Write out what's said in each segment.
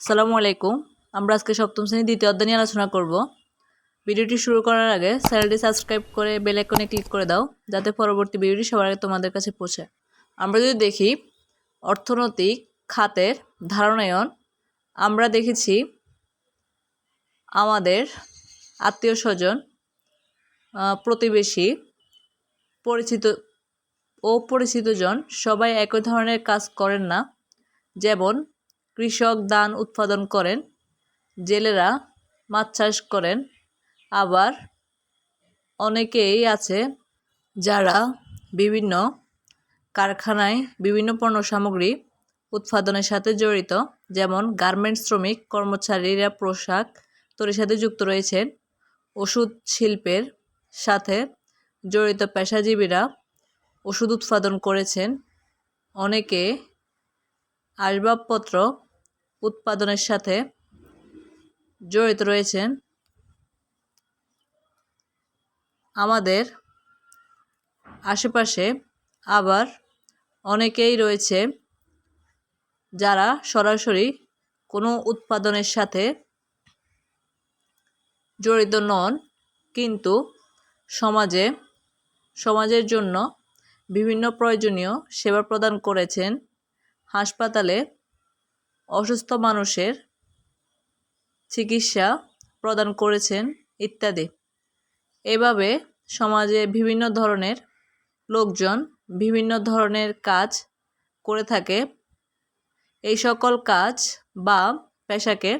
সালামু আলাইকুম। আমরা আজকে সপ্তম শ্রেণির দ্বিতীয় অধ্যায় নিয়ে আলোচনা করব। ভিডিওটি শুরু করার আগে চ্যানেলটি সাবস্ক্রাইব করে বেল আইকনে ক্লিক করে দাও, যাতে পরবর্তী ভিডিওটি সবার আগে তোমাদের কাছে পৌঁছে। আমরা যদি দেখি, অর্থনৈতিক খাতের ধারণায়ন, আমরা দেখেছি আমাদের আত্মীয় স্বজন প্রতিবেশী, পরিচিত ও পরিচিতজন সবাই একই ধরনের কাজ করেন না। যেমন কৃষক ধান উৎপাদন করেন, জেলেরা মাছ চাষ করেন, আবার অনেকেই আছে যারা বিভিন্ন কারখানায় বিভিন্ন পণ্য সামগ্রী উৎপাদনের সাথে জড়িত, যেমন গার্মেন্টস শ্রমিক, কর্মচারীরা পোশাক তৈরির সাথে যুক্ত রয়েছেন, ওষুধ শিল্পের সাথে জড়িত পেশাজীবীরা ওষুধ উৎপাদন করেছেন, অনেকে আসবাবপত্র উৎপাদনের সাথে জড়িত রয়েছেন আমাদের আশেপাশে আবার অনেকেই রয়েছে যারা সরাসরি কোনো উৎপাদনের সাথে জড়িত নন, কিন্তু সমাজে, সমাজের জন্য বিভিন্ন প্রয়োজনীয় সেবা প্রদান করেছেন। হাসপাতালে অসুস্থ মানুষের চিকিৎসা প্রদান করেছেন ইত্যাদি। এভাবে সমাজে বিভিন্ন ধরনের লোকজন বিভিন্ন ধরনের কাজ করে থাকে। এই সকল কাজ বা পেশাকে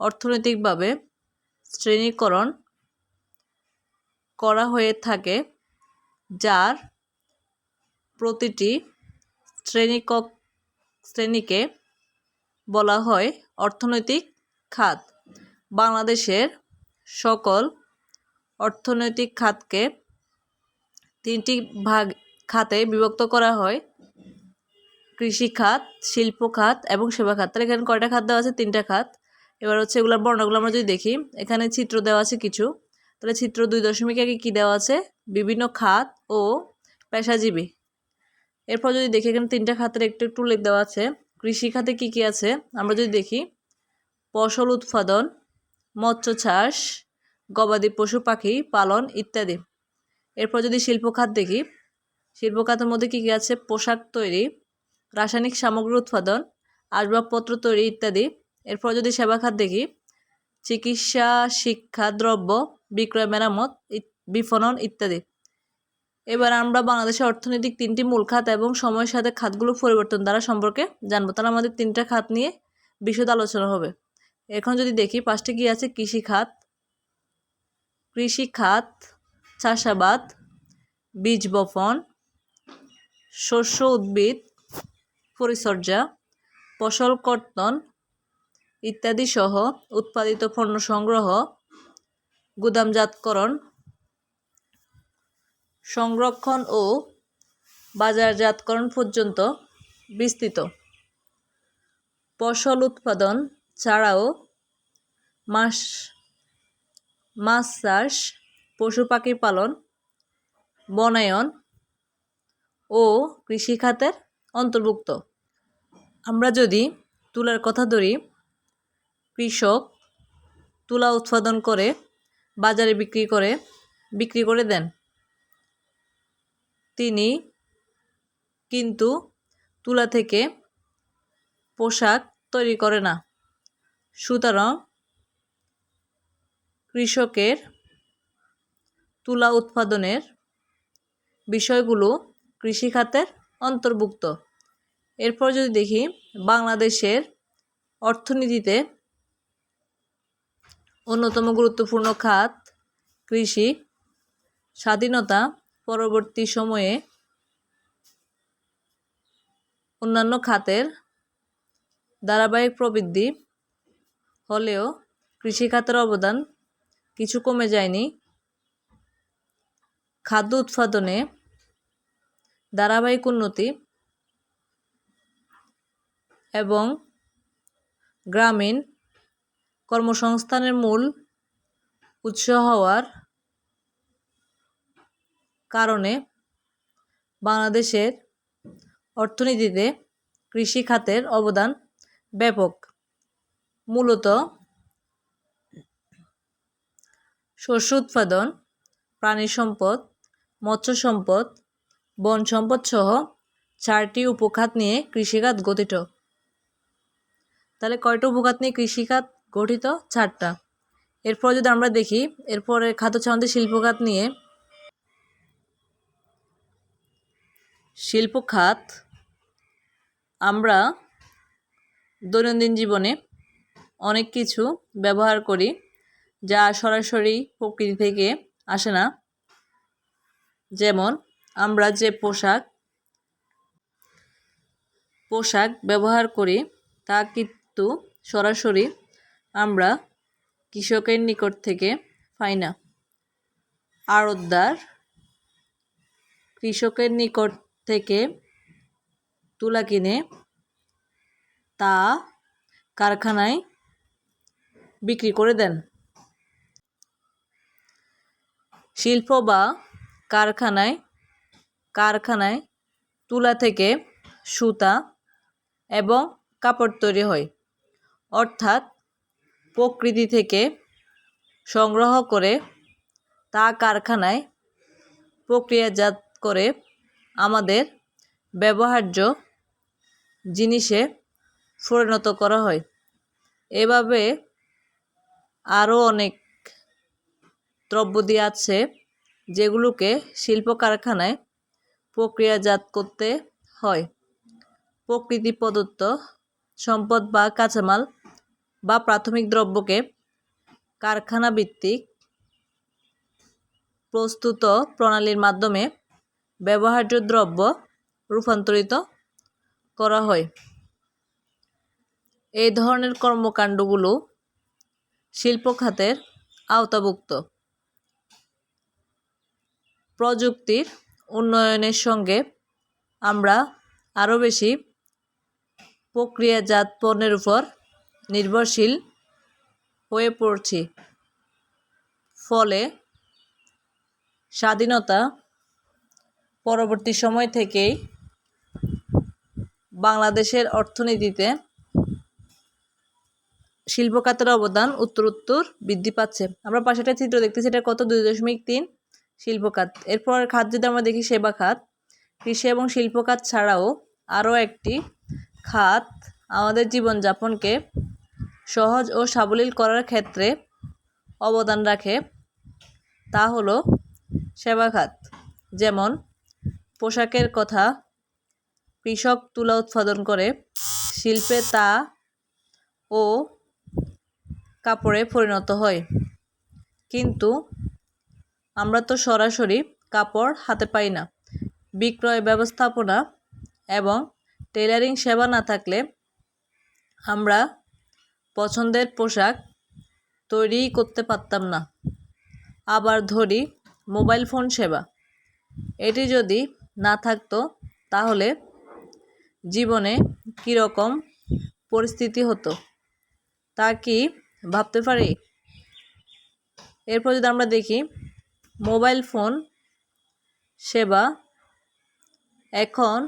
অর্থনৈতিকভাবে শ্রেণীকরণ করা হয়ে থাকে, যার প্রতিটি শ্রেণীকক শ্রেণীকে বলা হয় অর্থনৈতিক খাত। বাংলাদেশের সকল অর্থনৈতিক খাতকে তিনটি ভাগ খাতে বিভক্ত করা হয়। কৃষি খাত, শিল্প খাত এবং সেবা খাত। তাহলে এখানে কয়টা খাত দেওয়া আছে? তিনটা খাত। এবার হচ্ছে এগুলোর বর্ণগুলো আমরা যদি দেখি, এখানে চিত্র দেওয়া আছে কিছু। তাহলে চিত্র দুই দশমিক আগে কী দেওয়া আছে? বিভিন্ন খাত ও পেশাজীবী। এরপর যদি দেখি, এখানে তিনটা খাতের একটু একটু উল্লেখ দেওয়া আছে। কৃষি খাতে কী কী আছে? আমরা যদি দেখি, ফসল উৎপাদন, মৎস্য চাষ, গবাদি পশু পাখি পালন ইত্যাদি। এরপর যদি শিল্প খাত দেখি, শিল্প খাতের মধ্যে কী কী আছে? পোশাক তৈরি, রাসায়নিক সামগ্রী উৎপাদন, আসবাবপত্র তৈরি ইত্যাদি। এরপর যদি সেবা খাত দেখি, চিকিৎসা, শিক্ষা, দ্রব্য, বিক্রয়, মেরামত বিপণন ইত্যাদি। এবার আমরা বাংলাদেশের অর্থনৈতিক তিনটি মূল খাত এবং সময়ের সাথে খাতগুলো পরিবর্তন দ্বারা সম্পর্কে জানব। তাহলে আমাদের তিনটা খাত নিয়ে বিশদ আলোচনা হবে। এখন যদি দেখি, পাঁচটি কী আছে? কৃষি খাত কৃষি খাত, চাষাবাদ, বীজ বপন, শস্য উদ্ভিদ, পরিচর্যা, ফসল কর্তন ইত্যাদি সহ উৎপাদিত পণ্য সংগ্রহ, গুদামজাতকরণ সংরক্ষণ ও বাজারজাতকরণ পর্যন্ত বিস্তৃত। ফসল উৎপাদন ছাড়াও মাছ মাছ চাষ, পশু পাখি পালন, বনায়ন ও কৃষিখাতের অন্তর্ভুক্ত। আমরা যদি তুলার কথা ধরি, কৃষক তুলা উৎপাদন করে, বাজারে বিক্রি করে বিক্রি করে দেন। তিনি কিন্তু তুলা থেকে পোশাক তৈরি করে না। সুতরাং কৃষকের তুলা উৎপাদনের বিষয়গুলো কৃষিখাতের অন্তর্ভুক্ত। এরপর যদি দেখি, বাংলাদেশের অর্থনীতিতে অন্যতম গুরুত্বপূর্ণ খাত কৃষি স্বাধীনতা পরবর্তী সময়ে অন্যান্য খাতের ধারাবাহিক প্রবৃদ্ধি হলেও কৃষিখাতের অবদান কিছু কমে যায়নি। খাদ্য উৎপাদনে ধারাবাহিক উন্নতি এবং গ্রামীণ কর্মসংস্থানের মূল উৎস হওয়ার কারণে বাংলাদেশের অর্থনীতিতে কৃষি খাতের অবদান ব্যাপক। মূলত শস্য উৎপাদন, প্রাণী সম্পদ, মৎস্য সম্পদ, বন সম্পদ সহ চারটি উপখাত নিয়ে কৃষিখাত গঠিত। তাহলে কয়টা উপখাত নিয়ে কৃষিখাত গঠিত? চারটা। এরপর যদি আমরা দেখি, এরপরে খাদ্য হচ্ছে শিল্পখাত নিয়ে শিল্প খাত আমরা দৈনন্দিন জীবনে অনেক কিছু ব্যবহার করি যা সরাসরি প্রকৃতি থেকে আসে না। যেমন আমরা যে পোশাক পোশাক ব্যবহার করি তা কিন্তু সরাসরি আমরা কৃষকের নিকট থেকে পাই না। আড়তদার কৃষকের নিকট থেকে তুলা কিনে তা কারখানায় বিক্রি করে দেন। শিল্প বা কারখানায় কারখানায় তুলা থেকে সুতা এবং কাপড় তৈরি হয়। অর্থাৎ প্রকৃতি থেকে সংগ্রহ করে তা কারখানায় প্রক্রিয়াজাত করে আমাদের ব্যবহার্য জিনিসে পরিণত করা হয়। এভাবে আরও অনেক দ্রব্যাদি আছে যেগুলোকে শিল্প কারখানায় প্রক্রিয়াজাত করতে হয়। প্রকৃতি প্রদত্ত সম্পদ বা কাঁচামাল বা প্রাথমিক দ্রব্যকে কারখানা ভিত্তিক প্রস্তুত প্রণালীর মাধ্যমে ব্যবহার্য দ্রব্য রূপান্তরিত করা হয়। এই ধরনের কর্মকাণ্ডগুলো শিল্প খাতের আওতাভুক্ত। প্রযুক্তির উন্নয়নের সঙ্গে আমরা আরও বেশি প্রক্রিয়াজাত পণ্যের উপর নির্ভরশীল হয়ে পড়ছি। ফলে স্বাধীনতা পরবর্তী সময় থেকেই বাংলাদেশের অর্থনীতিতে শিল্প খাতের অবদান উত্তরোত্তর বৃদ্ধি পাচ্ছে। আমরা পাশে একটা চিত্র দেখতেছি এটা কত? দুই দশমিক তিন শিল্প খাত এরপর খাত যদি আমরা দেখি, সেবা খাত। কৃষি এবং শিল্প খাত ছাড়াও আরও একটি খাত আমাদের জীবনযাপনকে সহজ ও সাবলীল করার ক্ষেত্রে অবদান রাখে, তা হলো সেবা খাত। যেমন পোশাকের কথা কৃষক তুলা উৎপাদন করে, শিল্পে তা ও কাপড়ে পরিণত হয়। কিন্তু আমরা তো সরাসরি কাপড় হাতে পাই না। বিক্রয় ব্যবস্থাপনা এবং টেলারিং সেবা না থাকলে আমরা পছন্দের পোশাক তৈরি করতে পারতাম না। আবার ধরি মোবাইল ফোন সেবা। এটি যদি না থাকতো, তাহলে জীবনে কীরকম পরিস্থিতি হতো? তা কি ভাবতে পারি? এরপর যদি আমরা দেখি, মোবাইল ফোন সেবা এখন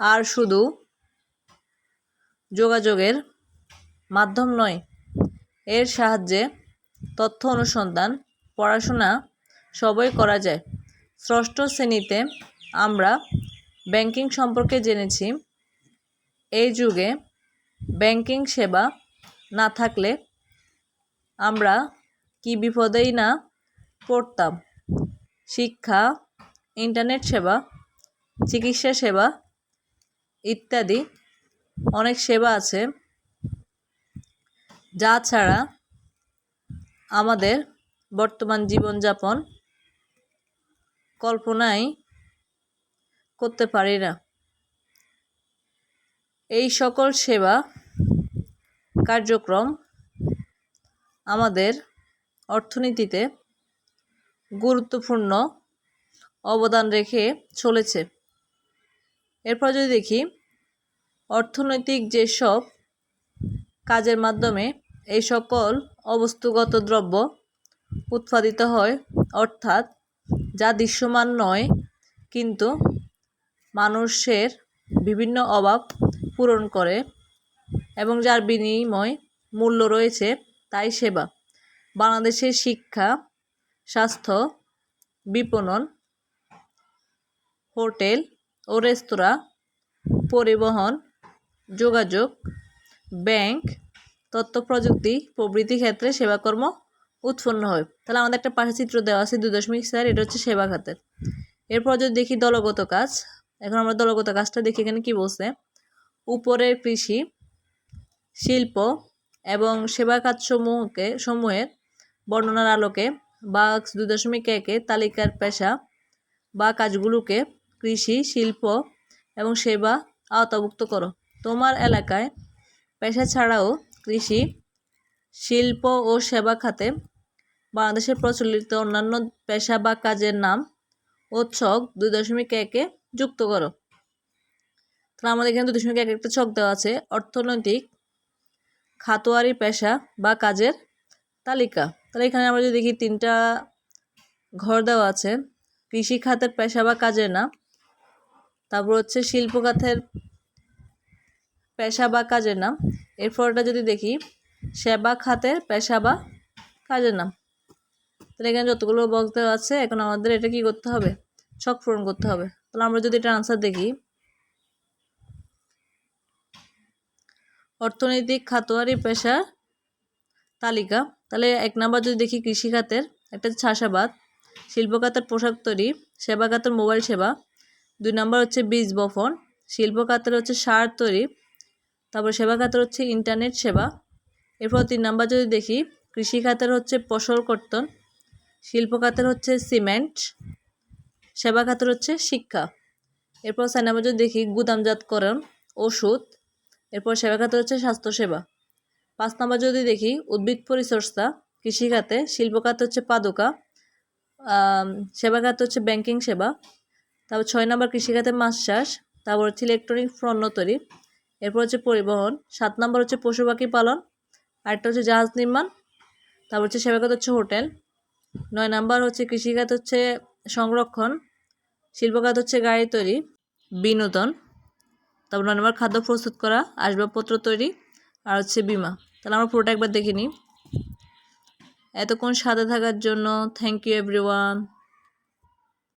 আর শুধু যোগাযোগের মাধ্যম নয়, এর সাহায্যে তথ্য অনুসন্ধান, পড়াশোনা সবই করা যায়। ষষ্ঠ শ্রেণীতে আমরা ব্যাংকিং সম্পর্কে জেনেছি। এই যুগে ব্যাংকিং সেবা না থাকলে আমরা কি বিপদেই না পড়তাম? শিক্ষা, ইন্টারনেট সেবা, চিকিৎসা সেবা ইত্যাদি অনেক সেবা আছে, যা ছাড়া আমাদের বর্তমান জীবনযাপন কল্পনাই করতে পারি না। এই সকল সেবা কার্যক্রম আমাদের অর্থনীতিতে গুরুত্বপূর্ণ অবদান রেখে চলেছে। এরপর যদি দেখি, অর্থনৈতিক যেসব কাজের মাধ্যমে এই সকল অবস্তুগত দ্রব্য উৎপাদিত হয়, অর্থাৎ যা দৃশ্যমান নয়, কিন্তু মানুষের বিভিন্ন অভাব পূরণ করে এবং যার বিনিময় মূল্য রয়েছে তাই সেবা। বাংলাদেশের শিক্ষা, স্বাস্থ্য, বিপণন, হোটেল ও রেস্তোরাঁ, পরিবহন, যোগাযোগ, ব্যাংক, তথ্য প্রযুক্তি প্রভৃতি ক্ষেত্রে সেবাকর্ম উৎপন্ন হয়। তাহলে আমাদের একটা পাঠচিত্র দেওয়া আছে, দুই দশমিক স্যার, এটা হচ্ছে সেবা খাতের এরপর যদি দেখি দলগত কাজ, এখন আমরা দলগত কাজটা দেখি এখানে কি বলছে? উপরের কৃষি, শিল্প এবং সেবা কাজ সমূহকে সমূহের বর্ণনার আলোকে বা দুই দশমিক একে তালিকার পেশা বা কাজগুলোকে কৃষি, শিল্প এবং সেবা আওতাভুক্ত করো। তোমার এলাকায় পেশা ছাড়াও কৃষি শিল্প ও সেবা খাতে বাংলাদেশের প্রচলিত অন্যান্য পেশা বা কাজের নাম ও ছক দুই দশমিক একে যুক্ত করো। তাহলে আমাদের এখানে দুই দশমিক এক একটা ছক দেওয়া আছে। অর্থনৈতিক খাতোয়ারি পেশা বা কাজের তালিকা। তাহলে এখানে আমরা যদি দেখি তিনটা ঘর দেওয়া আছে। কৃষি খাতের পেশা বা কাজের নাম। তারপর হচ্ছে শিল্প খাতের পেশা বা কাজের নাম। এরপরটা যদি দেখি সেবা খাতের পেশা বা কাজের নাম। তাহলে এখানে যতগুলো দেওয়া আছে, এখন আমাদের এটা কি করতে হবে? ছক পূরণ করতে হবে। তাহলে আমরা যদি এটা আনসার দেখি। অর্থনৈতিক খাতোয়ারি পেশার তালিকা। তাহলে এক নাম্বার যদি দেখি কৃষি খাতের, একটা হচ্ছে চাষাবাদ, শিল্প খাতের পোশাক তৈরি, সেবা খাতের মোবাইল সেবা। দুই নাম্বার হচ্ছে বীজ বপন, শিল্প খাতের হচ্ছে সার তৈরি, তারপর সেবা খাতের হচ্ছে ইন্টারনেট সেবা। এরপর তিন নাম্বার যদি দেখি, কৃষি খাতের হচ্ছে ফসল কর্তন, শিল্প খাতের হচ্ছে সিমেন্ট, সেবা খাতের হচ্ছে শিক্ষা। এরপর চার নাম্বার যদি দেখি, গুদামজাতকরণ, ওষুধ, এরপর সেবা খাতে হচ্ছে স্বাস্থ্যসেবা। পাঁচ নম্বর যদি দেখি, উদ্ভিদ পরিচর্যা, কৃষি খাতে, শিল্প খাতে হচ্ছে পাদুকা সেবা খাতে হচ্ছে ব্যাংকিং সেবা। তারপর ছয় নম্বর কৃষিখাতে মাছ চাষ, তারপর হচ্ছে ইলেকট্রনিক পণ্য তৈরি। এরপর হচ্ছে পরিবহন, সাত নম্বর হচ্ছে পশু পাখি পালন আরেকটা হচ্ছে জাহাজ নির্মাণ, তারপর হচ্ছে সেবা খাতে হচ্ছে হোটেল, নয় নাম্বার হচ্ছে কৃষিখাত হচ্ছে সংরক্ষণ, শিল্পখাত হচ্ছে গাড়ি তৈরি, বিনোদন, তারপর নয় নম্বর খাদ্য প্রস্তুত করা, আসবাবপত্র তৈরি আর হচ্ছে বিমা। তাহলে আমরা পুরোটা একবার দেখে নিই। এতক্ষণ সাথে থাকার জন্য থ্যাংক ইউ এভরিওয়ান